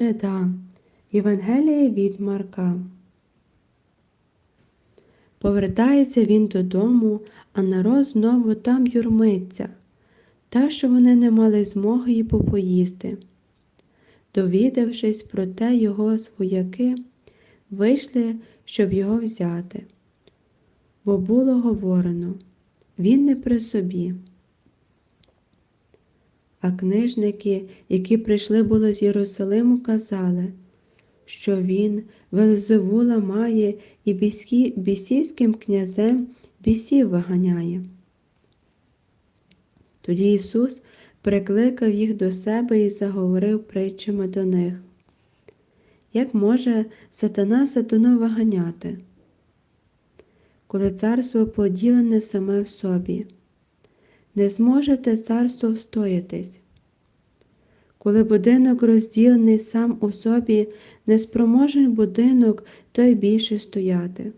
Реда. Євангеліє від Марка. Повертається він додому, а народ знову там юрмиться, та що вони не мали змоги й попоїсти. Довідавшись про те, його свояки вийшли, щоб його взяти. Бо було говорено він не при собі. А книжники, які прийшли було з Єрусалиму, казали, що він Велзевула має і бісі, бісівським князем бісів виганяє. Тоді Ісус прикликав їх до себе і заговорив притчами до них. Як може сатана сатану виганяти, коли царство поділене саме в собі? Не зможете царство встоятись. Коли будинок розділений сам у собі, не спроможен будинок, той більше стояти.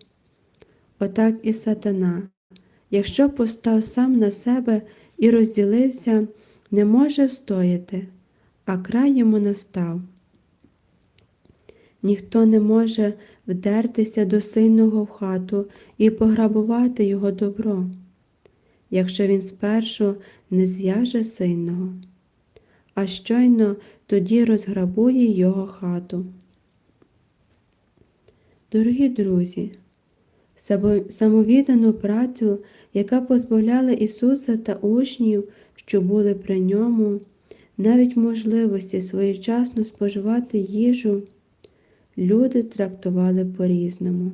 Отак і сатана, якщо постав сам на себе і розділився, не може встояти, а край йому настав. Ніхто не може вдертися до сильного в хату і пограбувати його добро, якщо він спершу не зв'яже сильного, а щойно тоді розграбує його хату. Дорогі друзі, самовіддану працю, яка позбавляла Ісуса та учнів, що були при ньому, навіть можливості своєчасно споживати їжу, люди трактували по-різному.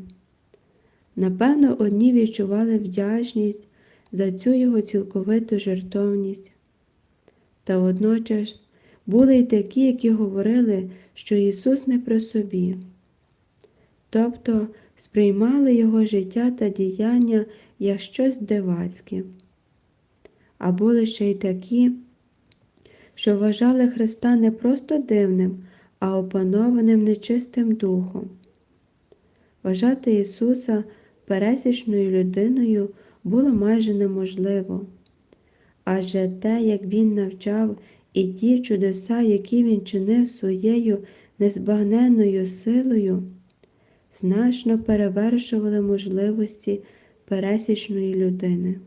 Напевно, одні відчували вдячність за цю його цілковиту жертовність, та водночас були й такі, які говорили, що Ісус не при собі, тобто сприймали Його життя та діяння як щось дивацьке. А були ще й такі, що вважали Христа не просто дивним, а опанованим нечистим духом. Вважати Ісуса пересічною людиною було майже неможливо, адже те, як Він навчав, і ті чудеса, які він чинив своєю незбагненною силою, значно перевершували можливості пересічної людини.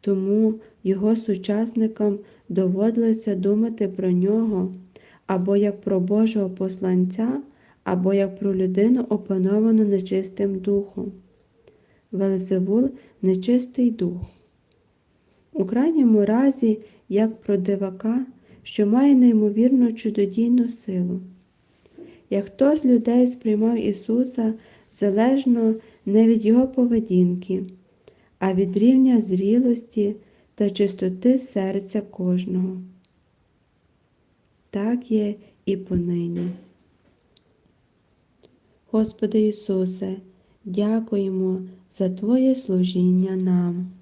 Тому його сучасникам доводилося думати про нього або як про Божого посланця, або як про людину, опановану нечистим духом. Велзевул нечистий дух. У крайньому разі, як про дивака, що має неймовірну чудодійну силу. Як хто з людей сприймав Ісуса залежно не від Його поведінки, а від рівня зрілості та чистоти серця кожного. Так є і понині. Господи Ісусе, дякуємо за Твоє служіння нам.